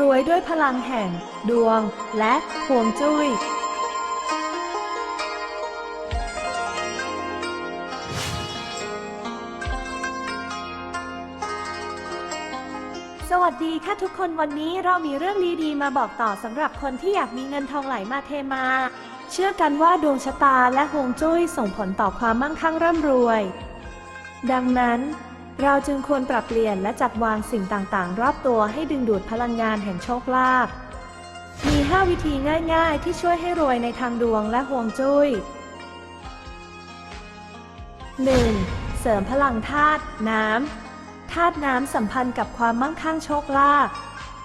รวยด้วยพลังแห่ง ดวง และห่วงจุย้ย สวัสดีค่ะทุกคนวันนี้เรามีเรื่องดีๆมาบอกต่อสำหรับคนที่อยากมีเงินทองไหลมาเทมา เชื่อกันว่าดวงชะตาและฮวงจุ้ยส่งผลต่อความมั่งคั่งร่ำรวย ดังนั้น เราจึงควรปรับเปลี่ยนและจัดวางสิ่งต่างๆ รอบตัวให้ดึงดูดพลังงานแห่งโชคลาภ มี 5 วิธีง่าย ๆ ที่ช่วยให้รวยในทางดวงและฮวงจุ้ย 1. เสริมพลังธาตุน้ำธาตุน้ำสัมพันธ์กับความมั่งคั่งโชคลาภ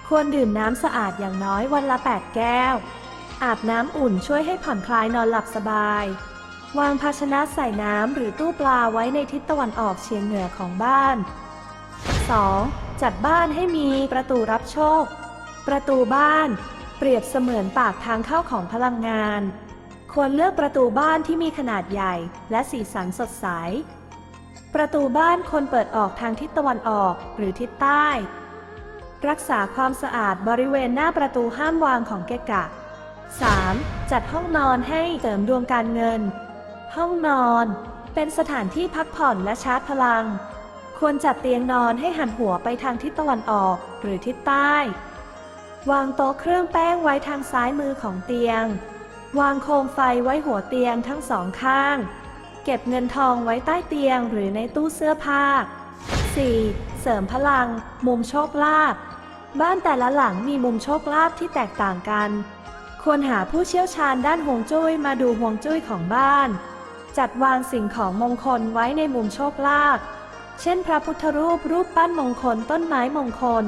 ควรดื่มน้ำสะอาดอย่างน้อยวันละ 8 แก้ว อาบน้ำอุ่นช่วยให้ผ่อนคลายนอนหลับสบาย วางภาชนะใส่น้ำหรือตู้ปลาไว้ในทิศตะวันออกเฉียงเหนือของบ้าน 2. จัดบ้านให้มีประตูรับโชค ประตูบ้าน เปรียบเสมือนปากทางเข้าของพลังงาน ควรเลือกประตูบ้านที่มีขนาดใหญ่และสีสันสดใส ประตูบ้านควรเปิดออกทางทิศตะวันออกหรือทิศใต้ รักษาความสะอาดบริเวณหน้าประตูห้ามวางของเกะกะ 3. จัดห้องนอนให้เสริมดวงการเงิน ห้องนอน เป็นสถานที่พักผ่อนและชาร์จพลัง ควรจัดเตียงนอนให้หันหัวไปทางทิศตะวันออกหรือทิศใต้ วางโต๊ะเครื่องแป้งไว้ทางซ้ายมือของเตียง วางโคมไฟไว้หัวเตียงทั้งสองข้าง เก็บเงินทองไว้ใต้เตียงหรือในตู้เสื้อผ้า 4. เสริมพลัง มุมโชคลาภบ้านแต่ละหลังมีมุมโชคลาภที่แตกต่างกัน ควรหาผู้เชี่ยวชาญด้านฮวงจุ้ยมาดูฮวงจุ้ยของบ้าน จัดวางสิ่งของมงคลไว้ในมุมโชคลาภ เช่นพระพุทธรูปรูปปั้นมงคลต้นไม้มงคล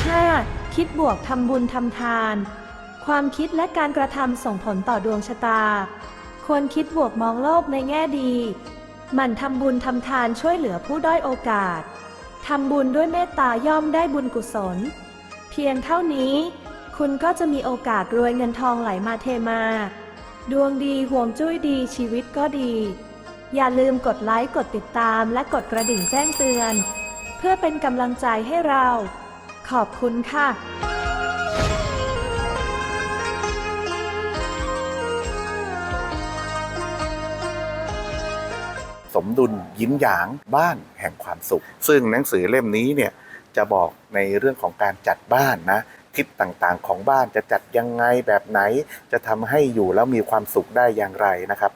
5. คิดบวกทำบุญทำทาน ความคิดและการกระทำส่งผลต่อดวงชะตา ควรคิดบวกมองโลกในแง่ดีหมั่นทำบุญทำทานช่วยเหลือผู้ด้อยโอกาส ทำบุญด้วยเมตตาย่อมได้บุญกุศล เพียงเท่านี้ คุณก็จะมีโอกาสรวยเงินทองไหลมาเทมา ดวงดีห่วงจุ้ยดีชีวิตก็ดี อย่าลืมกดไลค์กดติดตามและกดกระดิ่งแจ้งเตือน เพื่อเป็นกำลังใจให้เรา ขอบคุณค่ะสมดุลยิ้มหยางบ้านแห่งความสุข ซึ่งหนังสือเล่มนี้เนี่ยจะบอกในเรื่องของการจัดบ้านนะ ทิศต่างๆ ของบ้านจะจัดยังไงแบบไหน จะทำให้อยู่แล้วมีความสุขได้อย่างไรนะครับ